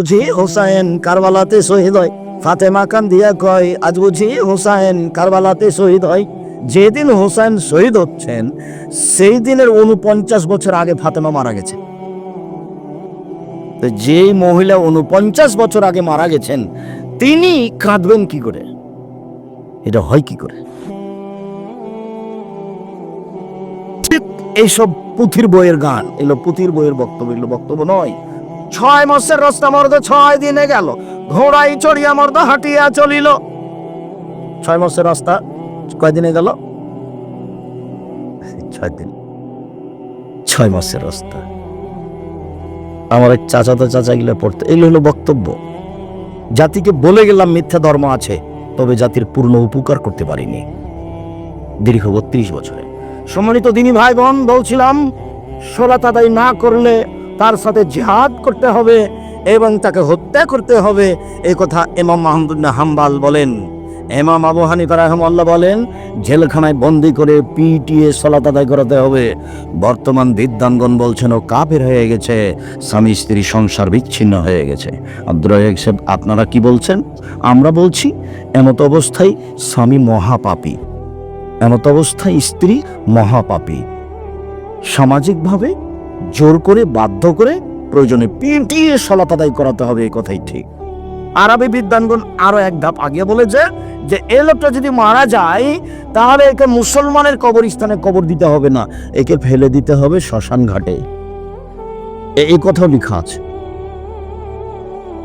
বুঝি হোসাইন কারবালাতে শহীদ হয়। ফাতেমা কান দিয়া কয়, আজ বুঝি হোসাইন কারবালাতে শহীদ হয়। যেদিন হোসাইন শহীদ হচ্ছেন, সেই দিনের উনপঞ্চাশ বছর আগে ফাতেমা মারা গেছে। যেই মহিলা উনপঞ্চাশ বছর আগে মারা গেছেন, তিনি কাঁদবেন কি করে? এটা হয় কি করে? ঠিক এইসব পুঁথির বইয়ের গান, এগুলো পুঁথির বইয়ের বক্তব্য, এগুলো বক্তব্য নয়। ছয় মাসের রাস্তা মর্দ ছয় দিনে গেল। ঘোড়াই চড়িয়া মর্দ হাঁটিয়া চলিল। ছয় মাসের রাস্তা কয়দিনে গেল? ছয় দিন। ছয় মাসের রাস্তা। আমার এক চাচাতো চাচা গিলে পড়তে। এগুলো হলো বক্তব্য। জাতিকে বলে গেলাম মিথ্যা ধর্ম আছে, তবে জাতির পূর্ণ উপকার করতে পারিনি। দীর্ঘ বত্রিশ বছরে। সম্মানিত দিনী ভাই বোন বলছিলাম সোলা তাদাই না করলে তার সাথে জিহাদ করতে হবে এবং তাকে হত্যা করতে হবে। এই কথা এমাম মাহমুদুল্লাহ হাম্বাল বলেন। এমাম আবু হানিফা রহমাল্লাহ বলেন, জেলখানায় বন্দি করে পিটিএ সলাত আদায় করাতে হবে। বর্তমান বিদ্যানগণ বলছেন, ও কাপের হয়ে গেছে। স্বামী স্ত্রী সংসার বিচ্ছিন্ন হয়ে গেছে। আব্দুর সাহেব, আপনারা কি বলছেন? আমরা বলছি, এমত অবস্থায় স্বামী মহাপাপী। এমত অবস্থায় স্ত্রী মহাপাপী। সামাজিকভাবে জোর করে, বাধ্য করে প্রয়োজনে পিটিয়ে সলাত আদায় করাতে হবে এই কথাই ঠিক। আরবি বিদ্যানগণ আরও এক ধাপ আগে বলেছে যে এই লোকটা যদি মারা যায়, তাহলে একে মুসলমানের কবরস্থানে কবর দিতে হবে না, একে ফেলে দিতে হবে শ্মশান ঘাটে। এ- এই কথাও লেখা আছে।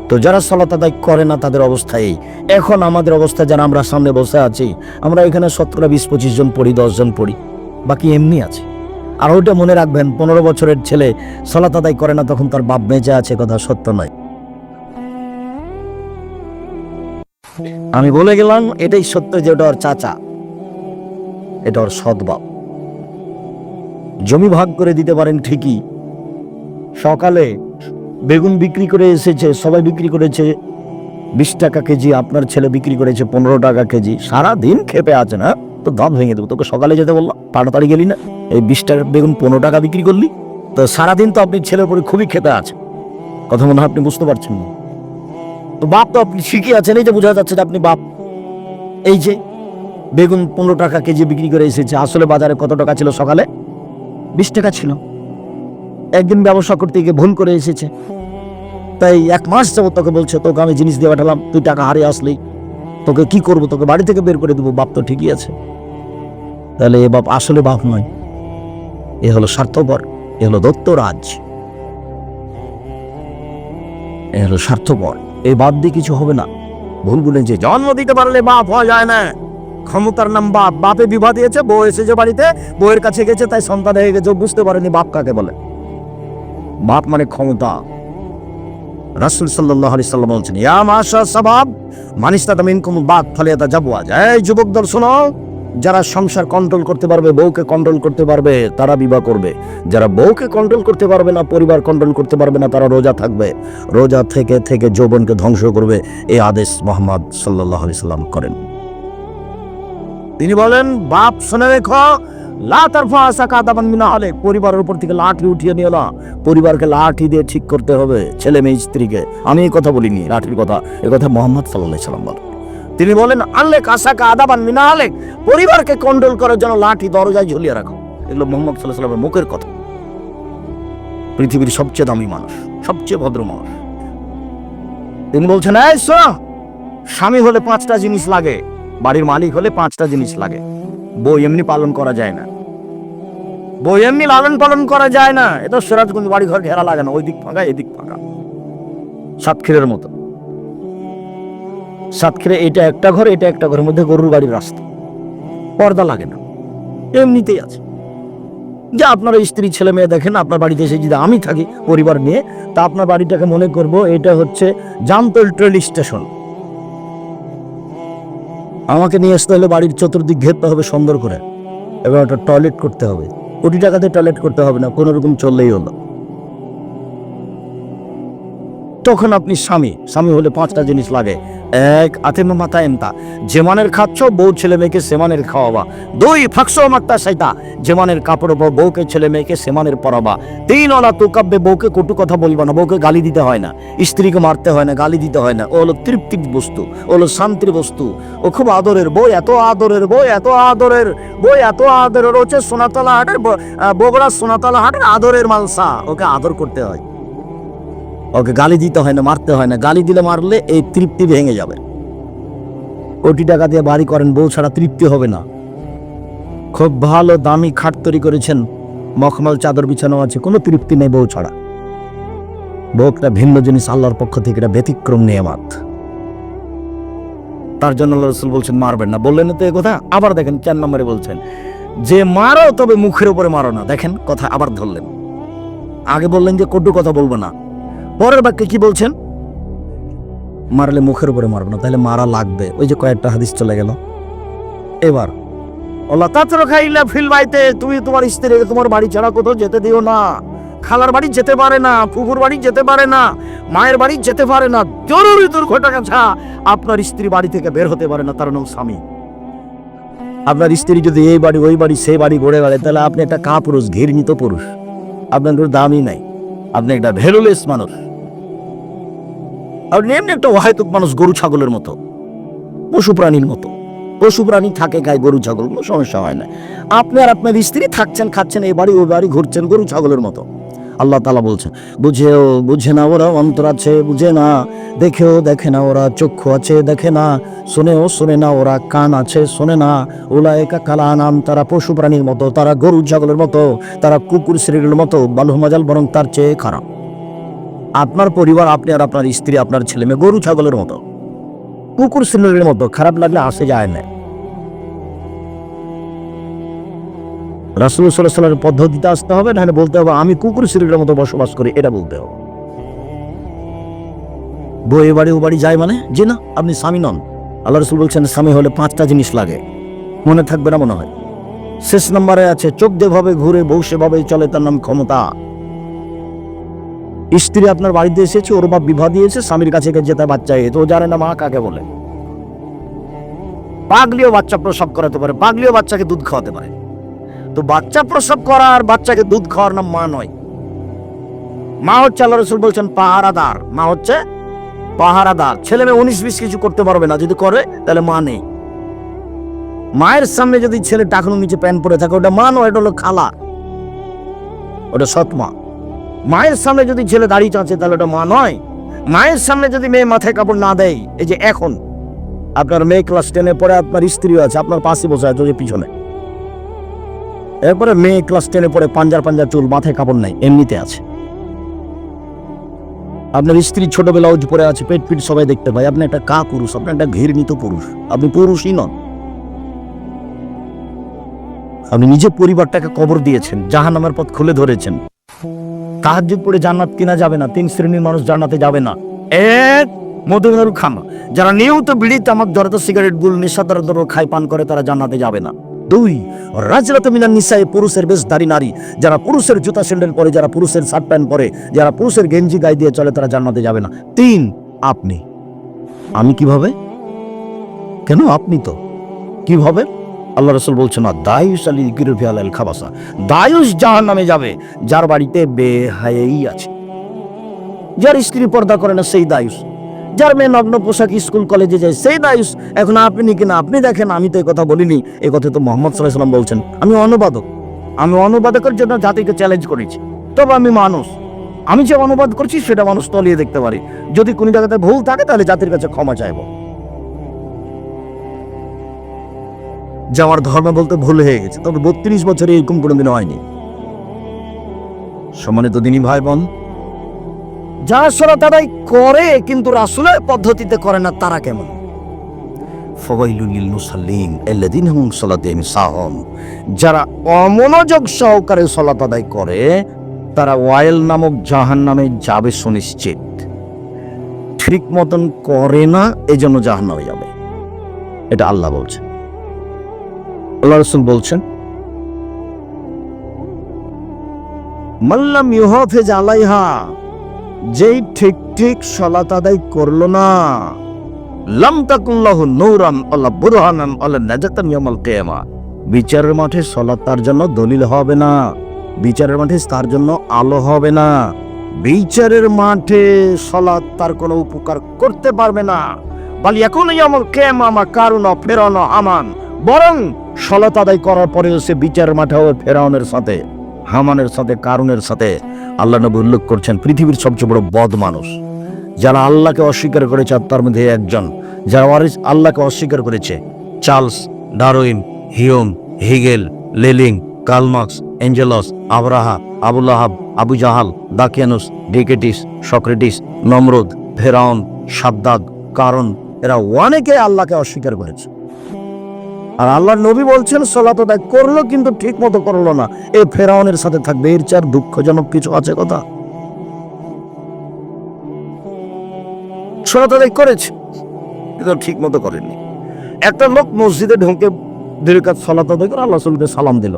তো যারা সলাত আদায় করে না, তাদের অবস্থা এই। এখন আমাদের অবস্থা যারা আমরা সামনে বসে আছি, আমরা এখানে সতেরো, বিশ, পঁচিশ জন পড়ি, দশ জন পড়ি, বাকি এমনি আছে। আর ওইটা মনে রাখবেন, পনেরো বছরের ছেলে সলাত আদায় করে না, তখন তার বাপ বেঁচে আছে, কথা সত্য নয়। আমি বলে গেলাম, এটাই সত্য যে ওটা ওর চাচা। এটা ওর সৎবাপ জমি ভাগ করে দিতে পারেন ঠিকই। সকালে বেগুন বিক্রি করে এসেছে, সবাই বিক্রি করেছে, বিশ টাকা কেজি, আপনার ছেলে বিক্রি করেছে পনেরো টাকা কেজি। সারা দিন খেপে আছে না? তো দাঁত ভেঙে দেবো। তোকে সকালে যেতে বললাম তাড়াতাড়ি গেলি না? এই বিশ টাকা বেগুন পনেরো টাকা বিক্রি করলি? তো সারাদিন তো আপনি ছেলের উপরে খুবই খেতে আছে কথা মনে হয় আপনি বুঝতে পারছেন না। তো বাপ তো আপনি শিখে আছেন, এই যে বোঝা যাচ্ছে যে আপনি বাপ। এই যে বেগুন পনেরো টাকা কেজি বিক্রি করে এসেছে, আসলে বাজারে কত টাকা ছিল সকালে? বিশ টাকা ছিল। একদিন ব্যবসা করতে গিয়ে ভুল করে এসেছে। তাই এক মাস যাব তোকে বলছে, তোকে আমি জিনিস দিয়ে পাঠালাম, তুই টাকা হারিয়ে আসলি। তোকে কি করব? তোকে বাড়ি থেকে বের করে দেবো। বাপ তো ঠিকই আছে। তাহলে এ বাপ আসলে বাপ নয়। এ হলো স্বার্থপর, এ হলো দত্তরাজ। এ হলো স্বার্থপর। এই বাপ দিয়ে কিছু হবে না। ভুল বলেন যে জন্ম দিতে পারলে বাপ হওয়া যায় না। ক্ষমতার নাম বাপ। বাপে বিবাহ দিয়েছে, বউ এসেছে বাড়িতে, বউয়ের কাছে গেছে, তাই সন্তান হয়ে গেছে বুঝতে পারেনি বাপ কাকে বলে। বাপ মানে ক্ষমতা। রাসুল সাল্লাহ আলি সাল্লাম বলছেন, ইয়া মাশা সাবাব মানিস্তা তামিন কুম যাব আজ এই যুবক দল শোনো। যারা সংসার কন্ট্রোল করতে পারবে, বউকে কন্ট্রোল করতে পারবে, তারা বিবাহ করবে। যারা বউকে কন্ট্রোল করতে পারবে না, পরিবার কন্ট্রোল করতে পারবে না, তারা রোজা থাকবে। রোজা থেকে থেকে যৌবনকে ধ্বংস করবে এই আদেশ মোহাম্মদ সাল্লাহ সাল্লাম করেন। তিনি বলেন, বাপ, শুনে রেখো পরিবারের উপর থেকে লাঠি উঠিয়ে নিয়ে পরিবারকে লাঠি দিয়ে ঠিক করতে হবে। ছেলে মেয়ে স্ত্রীকে। আমি এই কথা বলিনি, লাঠির কথা। এ কথা মোহাম্মদ সাল্লাহ সাল্লাম বলেন। তিনি বলেন, আনলে কাসাকা আদাবান মিনা হলে পরিবারকে কন্ট্রোল করার জন্য লাঠি, দরজায় ঝুলিয়ে রাখো। এগুলো মোহাম্মদ সাল্লাহ মুখের কথা। পৃথিবীর সবচেয়ে দামি মানুষ, সবচেয়ে ভদ্র মানুষ। তিনি বলছেন স্বামী হলে পাঁচটা জিনিস লাগে, বাড়ির মালিক হলে পাঁচটা জিনিস লাগে। বই এমনি পালন করা যায় না। বই এমনি লালন পালন করা যায় না। এটা সিরাজগঞ্জ বাড়ি ঘর ঘেরা লাগে না ওই দিক ফাঁকা, এদিক ফাঁকা। সাতক্ষীরের মতো। সাতক্ষীরে, এটা একটা ঘর, এটা একটা ঘরের মধ্যে গরুর বাড়ির রাস্তা। পর্দা লাগে না। এমনিতেই আছে। যে আপনার স্ত্রী ছেলে মেয়ে দেখেন, আপনার বাড়িতে এসে যদি আমি থাকি পরিবার নিয়ে, তা আপনার বাড়িটাকে মনে করব, এটা হচ্ছে জামতল ট্রেন স্টেশন। আমাকে নিয়ে আসতে হলে বাড়ির চতুর্দিক ঘেরতে হবে সুন্দর করে, এবং একটা টয়লেট করতে হবে। কোটি টাকাতে টয়লেট করতে হবে না, কোনো রকম চললেই হলো। তখন আপনি স্বামী স্বামী হলে পাঁচটা জিনিস লাগে। এক আতেম মাথা এমতা। যেমানের খাচ্ছ, বউ ছেলে মেয়েকে সেমানের খাওয়াবা। দুই ফাঁকশো মাত্তা সাইতা, যেমানের কাপড় ওপর বউকে ছেলে মেয়েকে সেমানের পরাবা। তিন ওলা তো কাব্যে বউকে কটু কথা বলবা না, বউকে গালি দিতে হয় না। স্ত্রীকে মারতে হয় না, গালি দিতে হয় না। ও হলো তৃপ্তির বস্তু ও হলো শান্তির বস্তু। ও খুব আদরের বই এত আদরের বই এত আদরের বই এত আদরের। হচ্ছে সোনাতলা হাটের বগুড়া সোনাতলা হাটের আদরের মালসা, ওকে আদর করতে হয়। ওকে গালি দিতে হয় না, মারতে হয় না। গালি দিলে মারলে এই তৃপ্তি ভেঙে যাবে। কোটি টাকা দিয়ে বাড়ি করেন, বউ ছাড়া তৃপ্তি হবে না। খুব ভালো দামি খাট তৈরি করেছেন, মখমল, চাদর বিছানো আছে, কোনো তৃপ্তি নেই বউ ছাড়া। বউ একটা ভিন্ন জিনিস আল্লাহর পক্ষ থেকে, এটা ব্যতিক্রম নিয়ে নিয়ামাত। তার জন্য আল্লাহ রসুল বলছেন, মারবেন না। বললেন তো এই কথা, আবার দেখেন চার নম্বরে বলছেন, যে মারো তবে মুখের উপরে মারো না। দেখেন, কথা আবার ধরলেন। আগে বললেন যে কটু কথা বলব না। পরের বাক্যে কি বলছেন? মারলে মুখের উপরে মারবো না তাহলে মারা লাগবে। ওই যে কয়েকটা হাদিস চলে গেল। এবার খাইলা ফিল বাইতে তুমি তোমার স্ত্রী তোমার বাড়ি ছাড়া কোথাও যেতে দিও না। খালার বাড়ি যেতে পারে না ফুফুর বাড়ি যেতে পারে না মায়ের বাড়ি যেতে পারে না জরুরি দুর্ঘটনা ছাড়া আপনার স্ত্রী বাড়ি থেকে বের হতে পারে না তার নাম স্বামী। আপনার স্ত্রী যদি এই বাড়ি ওই বাড়ি সেই বাড়ি ঘুরে বেড়ায় তাহলে আপনি একটা কা পুরুষ ঘৃণিত পুরুষ। আপনার কোনো দামই নাই। আপনি একটা ভ্যালুলেস মানুষ। আপনি এমনি একটা অহেতুক মানুষ গরু ছাগলের মতো, পশু প্রাণীর মতো। পশু প্রাণী থাকে গায়ে গরু ছাগল, কোনো সমস্যা হয় না। আপনি আর আপনার স্ত্রী থাকছেন, খাচ্ছেন, এই বাড়ি, ওই বাড়ি ঘুরছেন গরু ছাগলের মতো। আল্লাহ তালা বলছেন, বুঝেও, বুঝে না ওরা, অন্তর আছে, বুঝে না। দেখেও দেখে না ওরা, চক্ষু আছে, দেখে না। শোনেও শোনে না ওরা, কান আছে, শোনে না। ওলা একা কালা নাম তারা পশু প্রাণীর মতো, তারা গরু ছাগলের মতো, তারা কুকুর শ্রেণির মতো বালু মাজাল বরং তার চেয়ে খারাপ। আপনার পরিবার, আপনি আর আপনার স্ত্রী, আপনার ছেলে মেয়ে গরু, ছাগলের মতো। কুকুর শ্রেণির মতো, খারাপ লাগলে আসে যায় না। রাসুল সাল্লাহ পদ্ধতিতে আসতে হবে, নাহলে বলতে হবে, আমি কুকুর শ্রেণির মতো বসবাস করি। এটা বলতে হবে। এ বাড়ি, ও বাড়ি যায় মানে? যে না, আপনি স্বামী নন। আল্লাহ রসুল বলছেন, স্বামী হলে পাঁচটা জিনিস লাগে। মনে থাকবে না মনে হয়। শেষ নম্বরে আছে, চোখ যেভাবে ঘুরে বউ সেভাবে চলে, তার নাম ক্ষমতা। স্ত্রী আপনার বাড়িতে এসেছে, ওর বাপ বিবাহ দিয়েছে, স্বামীর কাছে যেতে বাচ্চা এ তো জানে না মা কাকে বলে। পাগলিও বাচ্চা প্রসব করাতে পারে, পাগলিও বাচ্চাকে দুধ খাওয়াতে পারে। তো বাচ্চা প্রসব করা আর বাচ্চাকে দুধ খাওয়ার নাম মা নয়। মা হচ্ছে আল্লাহ রসুল বলছেন পাহারাদার। মা হচ্ছে পাহারাদার। ছেলে মেয়ে উনিশ বিশ কিছু করতে পারবে না, যদি করে, তাহলে মা নেই। মায়ের সামনে যদি ছেলে টাকানো নিচে প্যান্ট পরে থাকে, ওটা মা নয়, এটা হলো খালা। ওটা সৎ মা। মায়ের সামনে যদি ছেলে দাঁড়িয়ে চাচ্ছে তাহলে ওটা মা নয়। মায়ের সামনে যদি মেয়ে মাথায় কাপড় না দেয়, এই যে এখন, আপনার মেয়ে ক্লাস টেনে পরে আপনার স্ত্রী আছে, আপনার পাশে বসে আছে যে পিছনে। এরপরে মেয়ে ক্লাস টেনে পরে পাঞ্জার পাঞ্জার চুল, মাথায় কাপড় নাই, এমনিতে আছে। আপনার স্ত্রী ছোটবেলা ওজ পরে আছে, পেট পিট সবাই দেখতে পায়। আপনি একটা কা পুরুষ আপনি একটা ঘৃণিত পুরুষ, আপনি পুরুষই নন। আপনি নিজে পরিবারটাকে কবর দিয়েছেন জাহান নামের পথ খুলে ধরেছেন। তাহাজ্জুদ পড়ে জান্নাত কিনা যাবে না, তিন শ্রেণির মানুষ জান্নাতে যাবে না। এক মধুমেরু খামা যারা নিয়মিত বিড়ি, তামাক, জড়াতো, সিগারেট, গুল নেশাদার দ্রব্য খায়, পান করে, তারা জান্নাতে যাবে না। দুই, রাজরাত মিনার নিসায়, পুরুষের বেশ দাড়ি নারী, যারা পুরুষের জুতা স্যান্ডেল পরে, যারা পুরুষের শার্ট প্যান্ট পরে, যারা পুরুষের গেঞ্জি গায়ে দিয়ে চলে, তারা জান্নাতে যাবে না। তিন, আপনি। আমি কীভাবে? কেন আপনি তো? কীভাবে? আল্লাহ রসুল বলছেন না দায়ুস আলী গিরফিয়াল আল খাবাসা। দায়ুস জাহান নামে যাবে, যার বাড়িতে বেহাই আছে। যার স্ত্রী পর্দা করে না, সেই দায়ুস। যার মেয়ে নগ্ন পোশাক স্কুল, কলেজে যায়, সেই দায়ুস। এখন আপনি কিনা আপনি দেখেন, আমি তো কথা বলিনি। এই কথা তো মোহাম্মদ সাল্লাহ বলছেন। আমি অনুবাদক। আমি অনুবাদকের জন্য জাতিকে চ্যালেঞ্জ করেছি। তবে আমি মানুষ। আমি যে অনুবাদ করছি, সেটা মানুষ তলিয়ে দেখতে পারি। যদি কোনো জায়গাতে ভুল থাকে, তাহলে জাতির কাছে ক্ষমা চাইব। যে আমার ধর্ম বলতে ভুল হয়ে গেছে, তবে বত্রিশ বছরে এরকম কোনোদিন হয়নি। সম্মানিত দিনী ভাই বোন যারা সরা তারাই করে, কিন্তু রাসুলের পদ্ধতিতে করে না, তারা কেমন? যারা অমনোযোগ সহকারে সলাত আদায় করে, তারা ওয়াইল নামক জাহান নামে যাবে সুনিশ্চিত। ঠিক মতন করে না, এজন্য জাহান নামে যাবে। এটা আল্লাহ বলছেন। আল্লাহ রসুল বলছেন মাল্লাম ইউহাফেজ আলাইহা যেই ঠিক ঠিক সলাত আদায় করল না, লাম তাকুল্লাহ নৌরান আল্লাহ বুরহানান আল্লাহ নাজাতান ইয়ামাল কিয়ামা বিচারের মাঠে সলাৎ তার জন্য দলিল হবে না, বিচারের মাঠে তার জন্য আলো হবে না, বিচারের মাঠে সলাৎ তার কোনো উপকার করতে পারবে না। বাল এখন ইয়ামাল কিয়ামা মা কারুন ফেরানো আমান বরং সলাৎ আদায় করার পরেও সে বিচারের মাঠে হবে ফেরাউনের সাথে, হামানের সাথে, কারুনের সাথে। আল্লাহ নবী উল্লেখ করছেন, পৃথিবীর সবচেয়ে বড় বদ মানুষ। যারা আল্লাহকে অস্বীকার করেছে আর তার মধ্যে একজন, যারা ওয়ারিস আল্লাহকে অস্বীকার করেছে, Charles Darwin Hume Hegel, Lenin Karl Marx Engels, Abraha, Abul আহাব, আবু জাহাল, দাকিয়ানুস, ডিকেটিস, সক্রেটিস, নমরুদ, ফেরাউন, সাদ্দাদ কারণ এরা অনেকে আল্লাহকে অস্বীকার করেছে। আর আল্লাহ নবী বলছেন সলাত আদায় করল কিন্তু ঠিক মতো করল না। এ ফেরাউনের সাথে থাকবে এর চার দুঃখজনক কিছু আছে কথা? সলাত আদায় করেছে কিন্তু ঠিক মতো করেনি। একটা লোক মসজিদে ঢুকে দীর্ঘাত সলাত আদায় করে আল্লাহ রসুলকে সালাম দিল।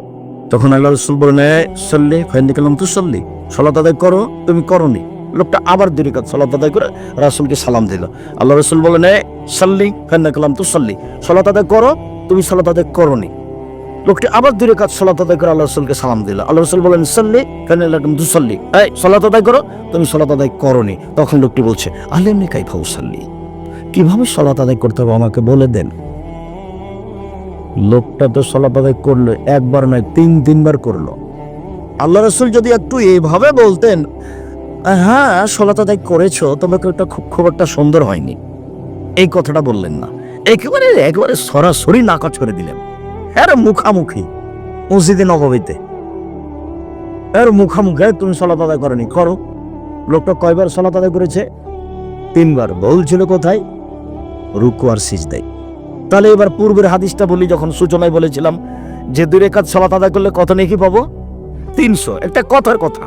তখন আল্লাহ রসুল বলেন "এ, সল্লি ফাইন কালাম তু সল্লি সলাত আদায় করো তুমি করনি। লোকটা আবার দীর্ঘাত সলাত আদায় করে রাসুলকে সালাম দিল। আল্লাহ রসুল বলেন "এ, সল্লি ফাইন কালাম তু সল্লি সলাত আদায় করো তুমি সলাত আদায় করনি। লোকটি আবার দূরে কাজ সলাত আদায় করে আল্লাহ রসুলকে সালাম দিল। আল্লাহ রসুল বলেন, সাল্লি কেন তু সল্লি এই, সলাত আদায় করো, তুমি সলাত আদায় করনি। তখন লোকটি বলছে, আলেমনি কাই ফাউ সাল্লি কীভাবে সলাত আদায় করতে হবে আমাকে বলে দেন? লোকটা তো সলাত আদায় করল, একবার নয়, তিন, তিনবার করল। আল্লাহ রসুল যদি একটু এইভাবে বলতেন হ্যাঁ সলাত আদায় করেছ, তবে এটা খুব খুব একটা সুন্দর হয়নি। এই কথাটা বললেন না। একেবারে একেবারে সরাসরি নাকচ করে দিলেন। এর মুখামুখি মসজিদে নবমীতে এর মুখামুখি তুমি সলাত আদায় করনি, করো। লোকটা কয়বার সলাত আদায় করেছে? তিনবার। বলছিল কোথায়? রুকু আর সিজ সিজদাই তাহলে এবার পূর্বের হাদিসটা বলি, যখন সূচনায় বলেছিলাম যে দুই রেখাত সলাত আদায় করলে কত নেকি পাবো? তিনশো। একটা কথার কথা।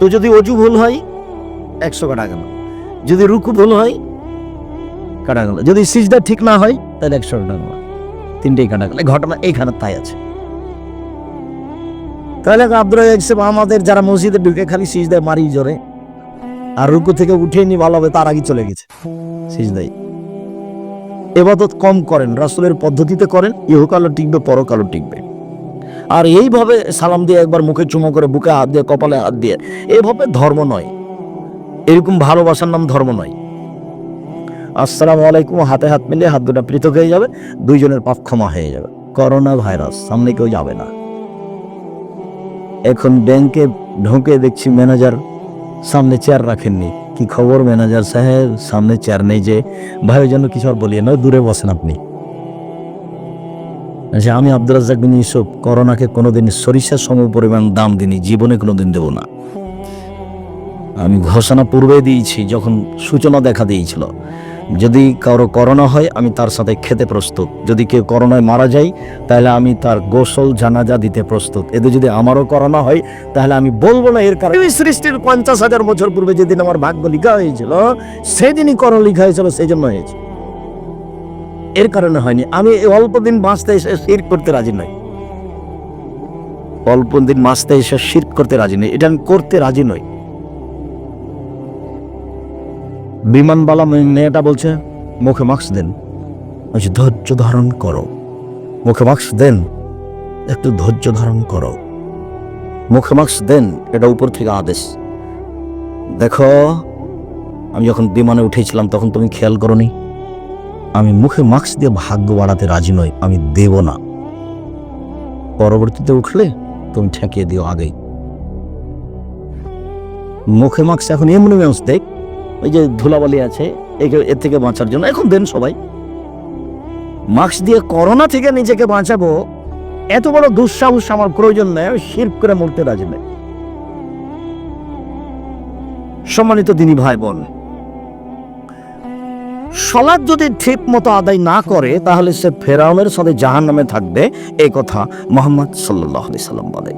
তো যদি অজু ভুল হয়, একশো কাটা গেল। যদি রুকু ভুল হয় কাটা গেল যদি সিজদা ঠিক না হয়, তাহলে একশো গেল তিনটেই কাটা গেল ঘটনা এইখানে তাই আছে। তাহলে আব্দুল আমাদের যারা মসজিদে ঢুকে খালি সিজদায় মারি জোরে, আর রুকু থেকে উঠে নি ভালো হবে, তার আগে চলে গেছে সিজদাই। এবাদত কম করেন, রাসূলের পদ্ধতিতে করেন, ইহকালও টিকবে, পরকালও টিকবে। আর এইভাবে সালাম দিয়ে একবার মুখে চুমো করে, বুকে হাত দিয়ে, কপালে হাত দিয়ে, এভাবে ধর্ম নয়। এরকম ভালোবাসার নাম ধর্ম নয়। আসসালামু আলাইকুম। হাতে হাত মিলিয়ে হাত দুটা পৃথক হয়ে যাবে, দুইজনের পাপ ক্ষমা হয়ে যাবে। করোনা ভাইরাস সামনে কেউ যাবে না। এখন ব্যাংকে ঢুকে দেখছি ম্যানেজার সামনে চেয়ার রাখেননি। কি খবর ম্যানেজার সাহেব? সামনে চেয়ার নেই যে। ভাই যেন কিছু আর বলিয়ে নয় দূরে বসেন আপনি। আচ্ছা আমি আব্দুল রাজ্জাক বিন ইউসুফ, করোনাকে কোনোদিন সরিষার সম পরিমাণ দাম দিনি, জীবনে কোনোদিন দেব না। আমি ঘোষণা পূর্বে দিয়েছি, যখন সূচনা দেখা দিয়েছিল। যদি কারও করোনা হয়, আমি তার সাথে খেতে প্রস্তুত। যদি কেউ করোনায় মারা যায়, তাহলে আমি তার গোসল জানাজা দিতে প্রস্তুত। এতে যদি আমারও করোনা হয়, তাহলে আমি বলব না এর কারণে। সৃষ্টির পঞ্চাশ হাজার বছর পূর্বে যেদিন আমার ভাগ্য লিখা হয়েছিল, সেদিনই করোনা লিখা হয়েছিল সেই জন্য হয়েছে। এর কারণে হয়নি। আমি অল্প দিন বাঁচতে এসে শির করতে রাজি নই। অল্প দিন বাঁচতে এসে শির করতে রাজি নই। এটা আমি করতে রাজি নই। বিমানবালা মেয়েটা বলছে, মুখে মাস্ক দেন। ধৈর্য ধারণ করো। মুখে মাস্ক দেন? একটু ধৈর্য ধারণ করো। মুখে মাস্ক দেন, এটা উপর থেকে আদেশ। দেখো, আমি যখন বিমানে উঠেছিলাম, তখন তুমি খেয়াল করনি? আমি মুখে মাস্ক দিয়ে ভাগ্য বাড়াতে রাজি নই, আমি দেব না। পরবর্তীতে উঠলে তুমি ঠেকিয়ে দিও আগেই। মুখে মাস্ক এখন এমনি দেখ ওই যে ধুলাবালি আছে এর থেকে বাঁচার জন্য। এখন দেন সবাই। মাস্ক দিয়ে করোনা থেকে নিজেকে বাঁচাবো, এত বড় দুঃসাহস আমার প্রয়োজন নেই শির করে মরতে রাজি নেই। সম্মানিত দিনী ভাই বোন সলাদ যদি ঠিক মতো আদায় না করে, তাহলে সে ফেরাউনের সাথে জাহান নামে থাকবে, এই কথা মোহাম্মদ সাল্লাহ সাল্লাম বলে।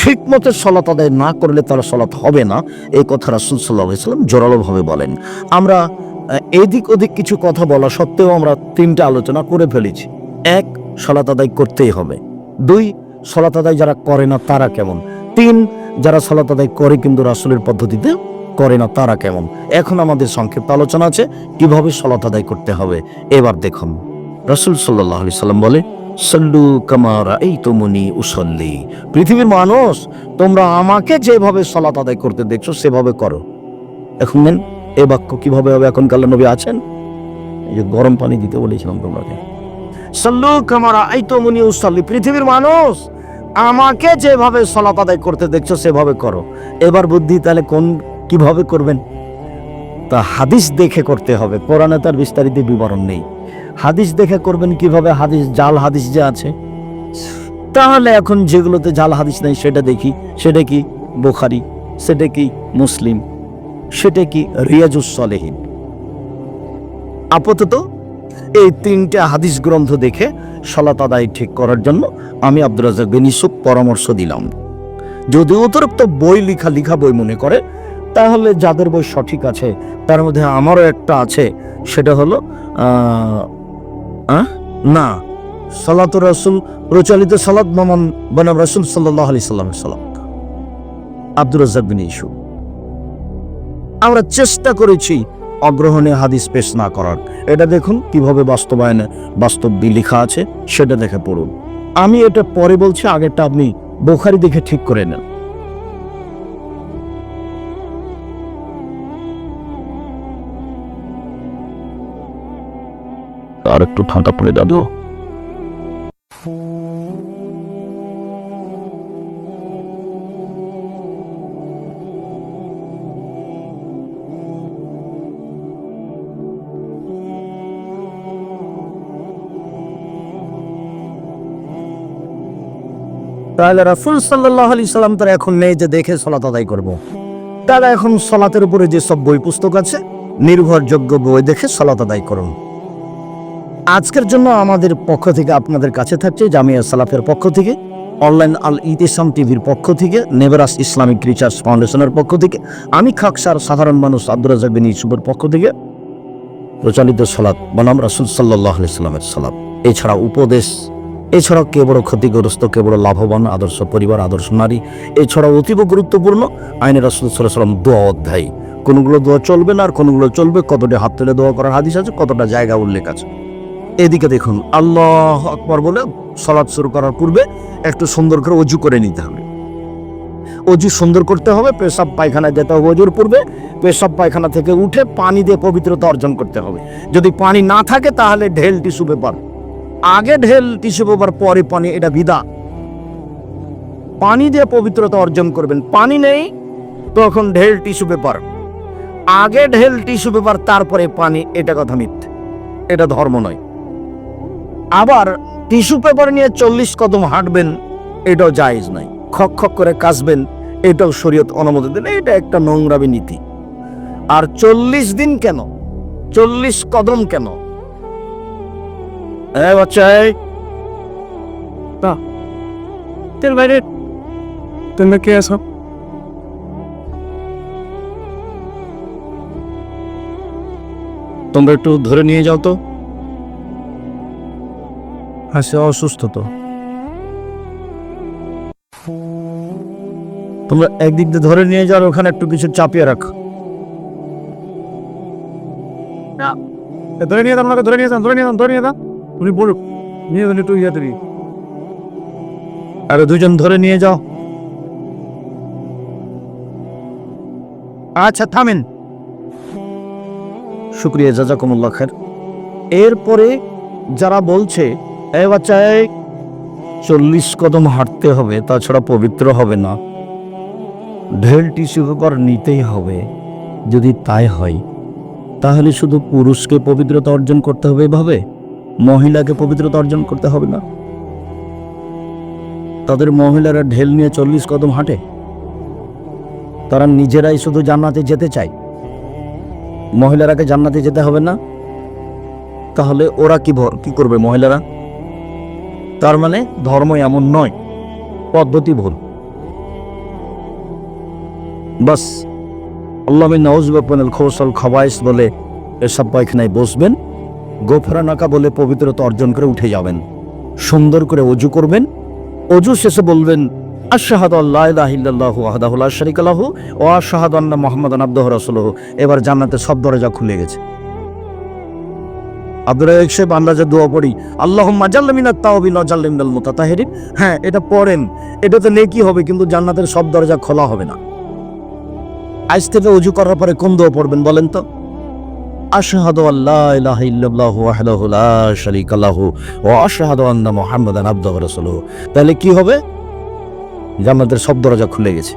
ঠিক মতো সলাত আদায় না করলে তার সলাত হবে না। এই কথা রাসুল সাল্লাহ সাল্লাম জোরালোভাবে বলেন। আমরা এদিক ওদিক কিছু কথা বলা সত্ত্বেও আমরা তিনটা আলোচনা করে ফেলেছি। এক সলাত আদায় করতেই হবে। দুই সলাত আদায় যারা করে না তারা কেমন? তিন, যারা সলাত আদায় করে কিন্তু রাসুলের পদ্ধতিতে করে না তারা কেমন? এখন আমাদের সংক্ষিপ্ত আলোচনা আছে, কীভাবে সলাত আদায় করতে হবে? এবার দেখুন। রসুল সাল্লাহ সাল্লাম বলে সল্লু কামারা এই তোমনি উসল্লি। পৃথিবীর মানুষ, তোমরা আমাকে যেভাবে সলাত আদায় করতে দেখছ, সেভাবে করো। এখন নেন, এ বাক্য কীভাবে হবে? এখন কাল্লা নবী আছেন? এই যে গরম পানি দিতে বলেছিলাম তোমরাকে সল্লু কামারা এই তোমনি উসল্লি। পৃথিবীর মানুষ, আমাকে যেভাবে সলাত আদায় করতে দেখছ, সেভাবে করো। এবার বুদ্ধি, তাহলে কোন, কীভাবে করবেন? তা হাদিস দেখে করতে হবে। কোরআনে তার বিস্তারিত বিবরণ নেই। হাদিস দেখে করবেন কীভাবে? হাদিস, জাল হাদিস যে আছে। তাহলে এখন যেগুলোতে জাল হাদিস নেই, সেটা দেখি। সেটা কি বোখারি, সেটা কি মুসলিম, সেটা কি রিয়াজুস সলেহীন। আপাতত এই তিনটা হাদিস গ্রন্থ দেখে সলাত আদায় ঠিক করার জন্য আমি আব্দুর রাজাক বিন পরামর্শ দিলাম। যদি অতিরিক্ত বই লিখা লিখা বই মনে করে, তাহলে যাদের বই সঠিক আছে, তার মধ্যে আমারও একটা আছে, সেটা হলো? না। সালাত রসুল, প্রচলিত সালাত মামান বনাম রসুল সাল্লাহ আলি সাল্লামের আব্দুর রাজাক বিন ইউসুফ আমরা চেষ্টা করেছি অগ্রহণে হাদিস পেশ না করার। এটা দেখুন কীভাবে বাস্তবায়নে বাস্তব লেখা আছে, সেটা দেখে পড়ুন। আমি এটা পরে বলছি, আগেরটা আপনি বোখারি দেখে ঠিক করে নেন। আর একটু ঠান্ডা পড়ে দাদু। তাহলে রাসুল সাল্লাহ আলি সাল্লাম তারা এখন নেই যে দেখে সলাত আদায় করব। তারা এখন সলাতের উপরে যে সব বই পুস্তক আছে নির্ভরযোগ্য বই দেখে সলাত আদায় করুন। আজকের জন্য আমাদের পক্ষ থেকে আপনাদের কাছে থাকছে জামিয়া সালাফের পক্ষ থেকে, অনলাইন আল ইতিসাম টিভির পক্ষ থেকে, নেবরাস ইসলামিক রিসার্চ ফাউন্ডেশনের পক্ষ থেকে, আমি খাকসার সাধারণ মানুষ আব্দুর রাজাক বিন ইউসুফের পক্ষ থেকে প্রচলিত সলাৎ বনাম রাসুল সাল্লাহ সাল্লামের সলাৎ এছাড়া উপদেশ, এছাড়াও কে বড় ক্ষতিগ্রস্ত, কে বড় লাভবান, আদর্শ পরিবার, আদর্শ নারী, এছাড়াও অতীব গুরুত্বপূর্ণ, আইনের রাসুল সাল্লাম দোয়া অধ্যায়। কোনগুলো দোয়া চলবে না আর কোনগুলো চলবে, কতটা হাত তুলে দোয়া করার হাদিস আছে, কতটা জায়গা উল্লেখ আছে। এদিকে দেখুন, আল্লাহ আকবর বলে সলাৎ শুরু করার পূর্বে একটু সুন্দর করে অজু করে নিতে হবে। অজু সুন্দর করতে হবে, পেশাব পায়খানায় যেতে হবে অজুর পূর্বে, পেশাব পায়খানা থেকে উঠে পানি দিয়ে পবিত্রতা অর্জন করতে হবে। যদি পানি না থাকে তাহলে ঢেল টিস্যু পেপার। আগে ঢেল টিস্যু পেপার, পরে পানি, এটা বিদা। পানি দিয়ে পবিত্রতা অর্জন করবেন, পানি নেই, তখন ঢেল টিস্যু পেপার। আগে ঢেল টিস্যু পেপার, তারপরে পানি, এটা কথা মিথ্যে। এটা ধর্ম নয়। আবার টিস্যু পেপার নিয়ে চল্লিশ কদম হাঁটবেন, এটাও জায়েজ নাই খক খক করে কাশবেন এটাও শরীয়ত অনুমতি দেন, এটা একটা নোংরামি নীতি। আর চল্লিশ দিন কেন? চল্লিশ কদম কেন? বাইরে। তোমরা কে আছো? তোমরা একটু ধরে নিয়ে যাও তো। হ্যাঁ সে অসুস্থ তো। তোমরা একদিক দিয়ে ধরে নিয়ে যাও আর ওখানে একটু কিছু চাপিয়ে রাখো। ধরে নিয়ে যান আমাকে ধরে নিয়ে যান ধরে নিয়ে যান ধরে নিয়ে যান তুমি বলো নিয়ে যান একটু ইয়ে তুমি আর দুজন ধরে নিয়ে যাও। আচ্ছা থামেন। শুক্রিয়া জাজাকুমুল্লাহ খার এরপরে যারা বলছে এ বাচ্চা, এই চল্লিশ কদম হাঁটতে হবে, তাছাড়া পবিত্র হবে না। ঢেল টিস্যু পেপার নিতেই হবে, যদি তাই হয়। তাহলে শুধু পুরুষকে পবিত্রতা অর্জন করতে হবে এভাবে? মহিলাকে পবিত্রতা অর্জন করতে হবে না? তাদের মহিলারা ঢেল নিয়ে চল্লিশ কদম হাঁটে। তারা নিজেরাই শুধু জান্নাতে যেতে চায়। মহিলারাকে জান্নাতে যেতে হবে না? তাহলে ওরা কি ভর কি করবে মহিলারা? তার মানে ধর্ম এমন নয়, পদ্ধতি ভুল। বাস, আল্লাহ নওয়াজ খোসল খবাইস বলে এসব পায়খানায় বসবেন, গোফরা নাকা বলে পবিত্রতা অর্জন করে উঠে যাবেন, সুন্দর করে অজু করবেন, অজু শেষে বলবেন, আশাহাদ আল্লা ইলাহা ইল্লাল্লাহু ওয়াহদাহু লা শারীকা লাহু ওয়া আশহাদু আন্না মুহাম্মাদান আবদুহু রাসূলুহু। এবার জান্নাতের সব দরজা খুলে গেছে। আব্দুল রাজাক সাহেব, আমরা যে দোয়া পড়ি, আল্লাহুম্মা জাল্লা মিনাত তাওবিন ওয়া জাল্লা মিনাল মুতাতাহিরিন। হ্যাঁ এটা পড়েন, এটাতে নেকি হবে, কিন্তু জান্নাতের সব দরজা খোলা হবে না। আজ থেকে উজু করার পরে কোন দোয়া পড়বেন বলেন তো? আশহাদু আল্লা ইলাহা ইল্লাল্লাহু ওয়াহদাহু লা শারীকা লাহু ওয়া আশহাদু আন্না মুহাম্মাদান আবদুহু ওয়া রাসূলুহু। তাহলে কি হবে? জান্নাতের সব দরজা খুলে গেছে।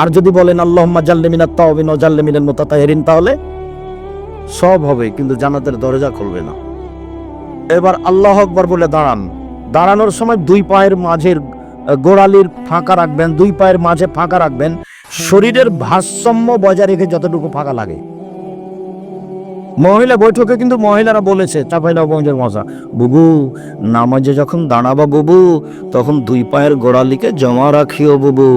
আর যদি বলেন, আল্লাহুম্মা জাল্লি মিনাত তাওবিন ওয়া জাল্লি মিনাল মুতাতাহিরিন, তাহলে? সব হবে, কিন্তু জান্নাতের দরজা খুলবে না। এবার আল্লাহ আকবার বলে দাঁড়ান। দাঁড়ানোর সময় দুই পায়ের মাঝের গোড়ালির ফাঁকা রাখবেন, দুই পায়ের মাঝে ফাঁকা রাখবেন। শরীরের ভারসাম্য বজায় রেখে যতটুকু ফাঁকা লাগে। মহিলা বৈঠকে কিন্তু মহিলারা বলেছে চাপাইলা বঞ্জের মজা বুবু, নামাজে যখন দাঁড়াবা বুবু, তখন দুই পায়ের গোড়ালিকে জমা রাখিও বুবু।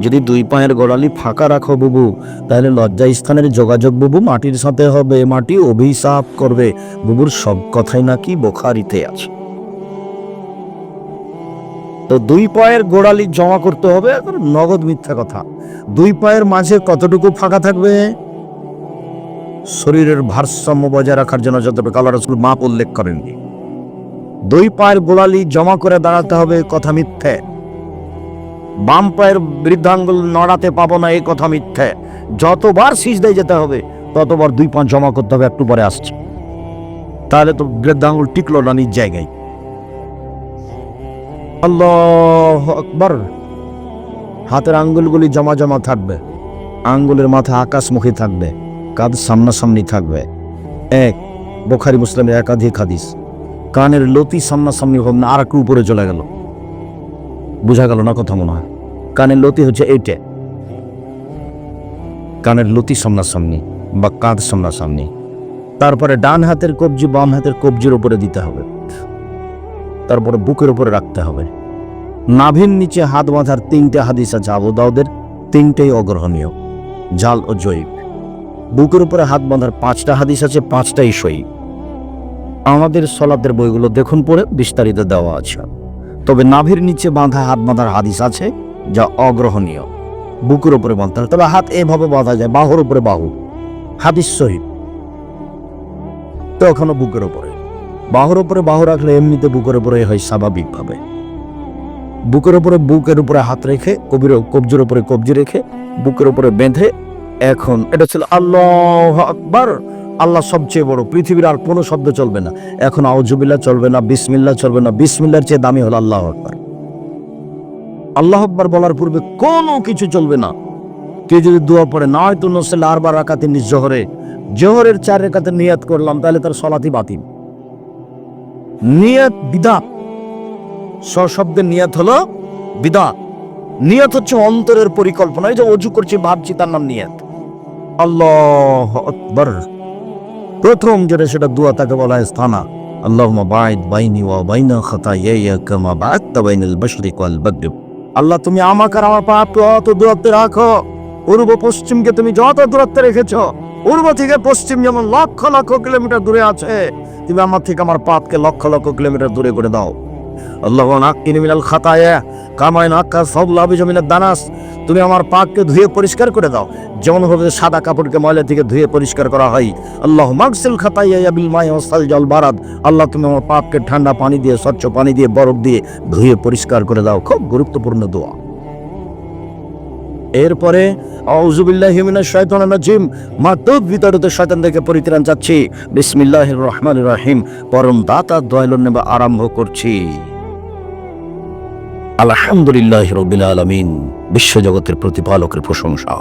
যদি দুই পায়ের গোড়ালি ফাঁকা রাখো বুবু, তাহলে লজ্জা স্থানের যোগাযোগ বুবু মাটির সাথে হবে। মাটি অভিশাপ করবে। বুবুর সব কথাই নাকি বোখারিতে আছে। তো দুই পায়ের গোড়ালি জমা করতে হবে নগদ মিথ্যা কথা। দুই পায়ের মাঝে কতটুকু ফাঁকা থাকবে? শরীরের ভারসাম্য বজায় রাখার জন্য যতটুকু আল্লাহ রসুল মাপ উল্লেখ করেননি। দুই পায়ের গোড়ালি জমা করে দাঁড়াতে হবে, কথা মিথ্যে। বাম পায়ের বৃদ্ধাঙ্গুল নড়াতে পাবো না এই কথা মিথ্যে। যতবার সিজদায় যেতে হবে, ততবার দুই পা জমা করতে হবে, একটু পরে আসছে। তাহলে তো বৃদ্ধাঙ্গুল টিকলো না নিজ জায়গায়। আল্লাহ আকবার। হাতের আঙ্গুলগুলি জমা জমা থাকবে। আঙ্গুলের মাথা আকাশমুখী থাকবে, কাঁধ সামনাসামনি থাকবে। এক, বোখারি মুসলিমের একাধিক হাদিস। কানের লতি সামনাসামনি হবে না, আর একটু উপরে চলে গেল। বোঝা গেল না কথা মনে হয়। কানের লতি হচ্ছে এইটে। কানের লতি সামনাসামনি বা কাঁধ সামনাসামনি। তারপরে ডান হাতের কবজি, বাম হাতের কবজির উপরে দিতে হবে। তারপরে বুকের উপরে রাখতে হবে। নাভির নিচে হাত বাঁধার তিনটে হাদিস আছে আবু দাউদের। তিনটেই অগ্রহণীয় জাল ও জৈব বুকের উপরে হাত বাঁধার পাঁচটা হাদিস আছে, পাঁচটাই সই। আমাদের সলাতের বইগুলো দেখুন পড়ে, বিস্তারিত দেওয়া আছে। তবে নাভির নিচে বাঁধা হাত বাঁধার হাদিস আছে যা অগ্রহণীয়। বুকের উপরে বাঁধতে তবে হাত এভাবে বাঁধা যায়, বাহুর উপরে বাহু। হাদিস সহিত তো এখনও বুকের উপরে। বাহুর উপরে বাহু রাখলে এমনিতে বুকের উপরে হয় স্বাভাবিকভাবে। বুকের উপরে বুকের উপরে হাত রেখে, কবির কবজির উপরে কবজি রেখে, বুকের উপরে বেঁধে, এখন এটা ছিল আল্লাহ আকবার। আল্লাহ সবচেয়ে বড়। পৃথিবীর আর কোনো শব্দ চলবে না। এখন আউজুবিল্লাহ চলবে না, বিসমিল্লাহ চলবে না। বিসমিল্লার চেয়ে দামি হলো আল্লাহ আকবার। আল্লাহ আকবার বলার পূর্বে কোনো কিছু চলবে না। কেউ যদি দোয়া পড়ে না হয়তো নসেল আরবার রাকাতে নিজ জহরে। জোহরের চার রেখাতে নিয়াত করলাম, তাহলে তার সলাতি বাতিল। নিয়াত বিদাত। সশব্দের নিয়াত হলো বিদাত। নিয়াত হচ্ছে অন্তরের পরিকল্পনা। এই যে অজু করছি, ভাবছি তার নাম নিয়াত। আল্লাহ আকবার। প্রথম যেটা সেটা দোয়া তাকে বলা হয় স্থানা। আল্লাহুম্মা বাইদ বাইনি ওয়া বাইনা খাতায়ায়া কামা বা'আদতা বাইনাল মাশরিক ওয়াল মাগরিব আল্লাহ, তুমি আমাকে আর আমার পাপ অত দূরত্বে রাখো। পূর্ব পশ্চিমকে তুমি যত দূরত্বে রেখেছো, পূর্ব থেকে পশ্চিম যেমন লক্ষ লক্ষ কিলোমিটার দূরে আছে, তুমি আমার থেকে আমার পাপকে লক্ষ লক্ষ কিলোমিটার দূরে করে দাও। দানাস। তুমি আমার পাককে ধুয়ে পরিষ্কার করে দাও। যেমন ভাবে সাদা কাপড়কে ময়লা থেকে ধুয়ে পরিষ্কার করা হয়। আল্লাহ মাকসিল খাতাইয়া বিল মাই ওয়াসাল জল বারাদ। আল্লাহ, তুমি আমার পাককে ঠান্ডা পানি দিয়ে, স্বচ্ছ পানি দিয়ে, বরফ দিয়ে ধুয়ে পরিষ্কার করে দাও। খুব গুরুত্বপূর্ণ দোয়া। এরপরে, আউযুবিল্লাহি মিনাশ শাইতানির রাজিম, মাতুব শয়তান পরিত্রাণ চাচ্ছি। বিসমিল্লাহির রহমানির রহিম। পরম দাতা নেবে আরম্ভ করছি। আলহামদুলিল্লাহ রবিল আলমিন, বিশ্বজগতের প্রতিপালকের প্রশংসা।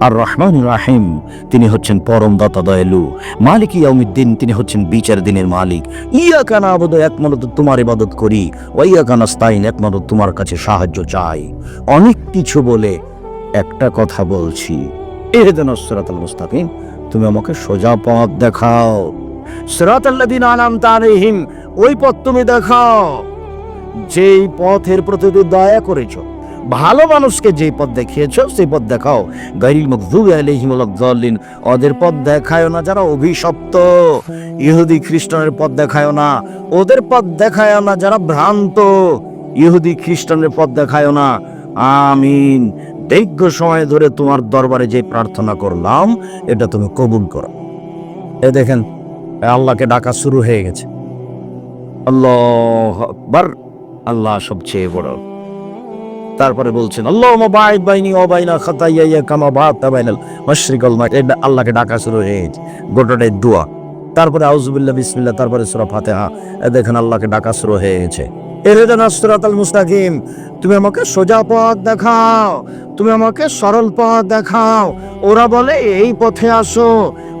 আর রহমান রাহিম, তিনি হচ্ছেন পরম দাতা দয়ালু। মালিক ইয়াউমিদ্দিন, তিনি হচ্ছেন বিচার দিনের মালিক। ইয়া কানা আবদ একমাত্র তোমার ইবাদত করি। ওয়াইয়া কানা স্তাইন একমাত্র তোমার কাছে সাহায্য চাই। অনেক কিছু বলে একটা কথা বলছি। এহেদেন সিরাতাল মুস্তাকিম, তুমি আমাকে সোজা পথ দেখাও। সিরাতাল্লাযিন আনামতা আলাইহিম, ওই পথ তুমি দেখাও। যেই পথের প্রতি তুমি দয়া করেছ, ভালো মানুষকে যেই পথ দেখিয়েছো, সেই পথ দেখাও। গাইরিল মকদুবি আলাইহিম ওয়ালাদ-দাল্লিন ওদের পথ দেখায় না যারা অভিশপ্ত। ইহুদি খ্রিস্টানের পথ দেখায় না, ওদের পথ দেখায় না যারা ভ্রান্ত। ইহুদি খ্রিস্টানের পথ দেখায় না। আমিন। দীর্ঘ সময় ধরে তোমার দরবারে যে প্রার্থনা করলাম, এটা তুমি কবুল করো। এ দেখেন আল্লাহকে ডাকা শুরু হয়ে গেছে। আল্লাহ আকবার, আল্লাহ সবচেয়ে বড়। তারপরে বলছেন আল্লাহ মাবাইদ বাইনি ও বাইনা খাতাইয়া কামা বাত বাইনাল মাশরিকাল এটা আল্লাহকে ডাকা শুরু হয়ে গেছে, গোটাটাই দোয়া। তারপরে আউজুবিল্লাহ বিসমিল্লাহ, তারপরে সূরা ফাতিহা। দেখেন, আল্লাহকে ডাকা শুরু হয়ে গেছে। এরেদানা সিরাতাল মুস্তাকিম, তুমি আমাকে সোজা পথ দেখাও, তুমি আমাকে সরল পথ দেখাও। ওরা বলে, এই পথে আসো।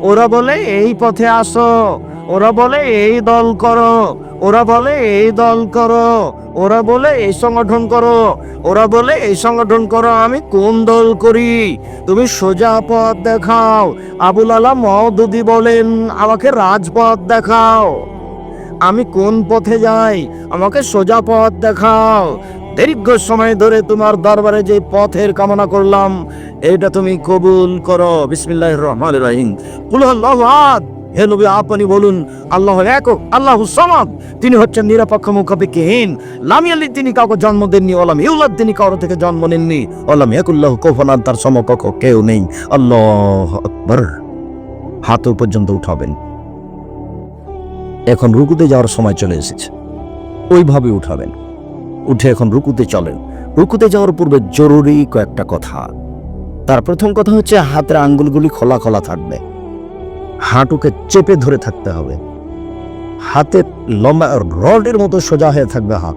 ওরা বলে, এই পথে আসো। ওরা বলে, এই দল করো। ওরা বলে, এই দল করো। ওরা বলে, এই সংগঠন করো। ওরা বলে, এই সংগঠন করো, আমি কোন দল করি? তুমি সোজা পথ দেখাও। আবুল আলা মহদুদি বলেন, আমাকে রাজপথ দেখাও। আমি কোন পথে যাই? আমাকে সোজা পথ দেখাও। দীর্ঘ সময় ধরে তোমার দরবারে যে পথের কামনা করলাম এটা তুমি কবুল করো। বিসমিল্লাহির রহমান রহিম। কুল আল্লাহু আহাদ। হে নবী, আপনি বলুন, আল্লাহ একক, আল্লাহ সামাদ। তিনি হচ্ছেন নিরপেক্ষ মুখাপেক্ষিহীন। লামিয়ালি তিনি কাউকে জন্ম দেননি, ওলাম ইউলাদ, তিনি কারও থেকে জন্ম নেননি। ওলাম একুল্লাহ কোফানান তার সমকক্ষ কেউ নেই। আল্লাহ আকবর। হাত পর্যন্ত উঠাবেন। এখন রুকুতে যাওয়ার সময় চলে এসেছে। ওইভাবে উঠাবেন। উঠে এখন রুকুতে চলেন। রুকুতে যাওয়ার পূর্বে জরুরি কয়েকটা কথা। তার প্রথম কথা হচ্ছে, হাতের আঙ্গুলগুলি খোলা খোলা থাকবে। হাঁটুকে চেপে ধরে থাকতে হবে। হাতের লম্বা রডের মতো সোজা হয়ে থাকবে হাত।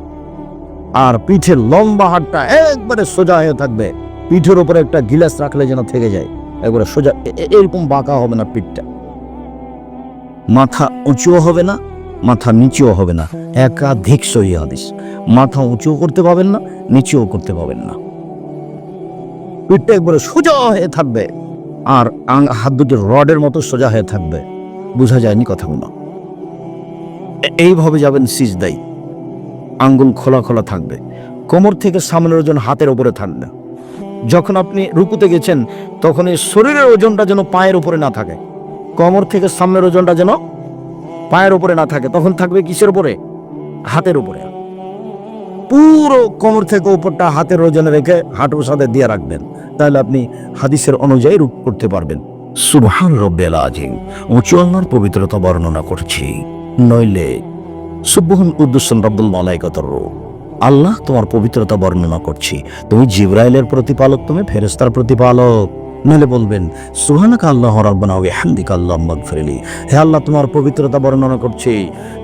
আর পিঠের লম্বা হাতটা একবারে সোজা হয়ে থাকবে। পিঠের উপরে একটা গিলাস রাখলে যেন থেকে যায়। একবারে সোজা এরকম বাঁকা হবে না পিঠটা। মাথা উঁচুও হবে না, মাথা নিচুও হবে না। একাধিক সহি হাদিস। মাথা উঁচুও করতে পাবেন না, নিচুও করতে পাবেন না। পিঠটা একবারে সোজা হয়ে থাকবে। আর হাত দুটি রডের মতো সোজা হয়ে থাকবে। বোঝা যায়নি কথাগুলো। এইভাবে যাবেন সিজদাই। আঙ্গুল খোলা খোলা থাকবে। কোমর থেকে সামনের ওজন হাতের উপরে থাকবে। যখন আপনি রুকুতে গেছেন তখন এই শরীরের ওজনটা যেন পায়ের উপরে না থাকে। কোমর থেকে সামনের ওজনটা যেন পায়ের উপরে না থাকে, তখন থাকবে কিসের উপরে? হাতের উপরে। পুরো কোমর থেকে উপরটা হাতের ওজনে রেখে হাঁটুর সাথে দিয়ে রাখবেন। তাহলে আপনি হাদিসের অনুযায়ী রূপ করতে পারবেন। সুবহান রব্বেল আজিম উঁচু আল্লাহর পবিত্রতা বর্ণনা করছি। নইলে সুবহান উদ্দুসন রব্বুল মালাইকাতর আল্লাহ তোমার পবিত্রতা বর্ণনা করছি। তুমি জিব্রাইলের প্রতিপালক, তুমি ফেরেস্তার প্রতিপালক। নইলে বলবেন সুহানাক আল্লাহ রাব্বানা ওয়া হামদিকা আল্লাহ মাগফিরলি হে আল্লাহ, তোমার পবিত্রতা বর্ণনা করছি।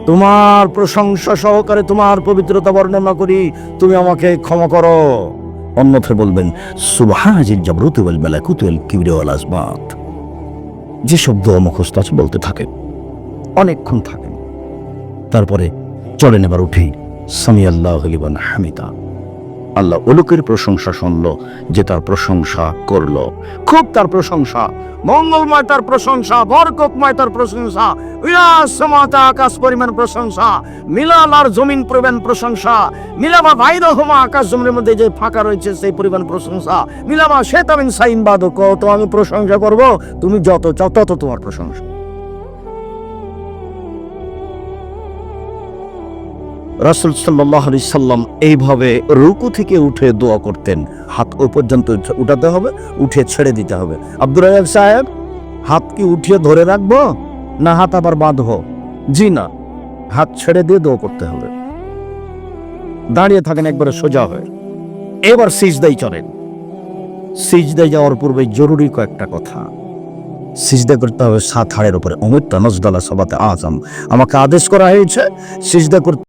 তোমার প্রশংসা সহকারে তোমার পবিত্রতা বর্ণনা করি। তুমি আমাকে ক্ষমা করো। অন্যথায় বলবেন সুবহানাজিল জাবরুত ওয়াল মালাকুত ওয়াল কিবরি ওয়াল আজমাত যে শব্দ মুখস্থ আছে বলতে থাকে, অনেকক্ষণ থাকেন তারপরে চলেন এবার উঠি সামি আল্লাহ হামিদা। আল্লাহ ওলুকের প্রশংসা শুনলো, যে তার প্রশংসা করল। খুব তার প্রশংসা, মঙ্গলময় তার প্রশংসা, বরকতময় তার প্রশংসা উয়াসমতা আকাশ পরিমাণ প্রশংসা, মিলাল আর জমিন পরিমাণ প্রশংসা মিলামা বাইদ হোমা আকাশ জমিনের মধ্যে যে ফাঁকা রয়েছে সেই পরিমাণ প্রশংসা মিলামা শেতামিন সাইন বাদক তো আমি প্রশংসা করব, তুমি যত চাও তত তোমার প্রশংসা। রাসুল সাল্লাহ আলি সাল্লাম এইভাবে রুকু থেকে উঠে দোয়া করতেন। হাত ওই পর্যন্ত উঠাতে হবে, উঠে ছেড়ে দিতে হবে। আব্দুর রাজাক সাহেব, হাত কি উঠিয়ে ধরে রাখব, না হাত আবার বাঁধবো? জি না, হাত ছেড়ে দিয়ে দোয়া করতে হবে। দাঁড়িয়ে থাকেন একবারে সোজা হয়ে। এবার সিজদাই চলেন। সিজদাই যাওয়ার পূর্বে জরুরি কয়েকটা কথা। সিজদা করতে হবে সাত হাড়ের উপরে। অমিত নজদালা সবাতে আজম। আমাকে আদেশ করা হয়েছে, সিজদা করতে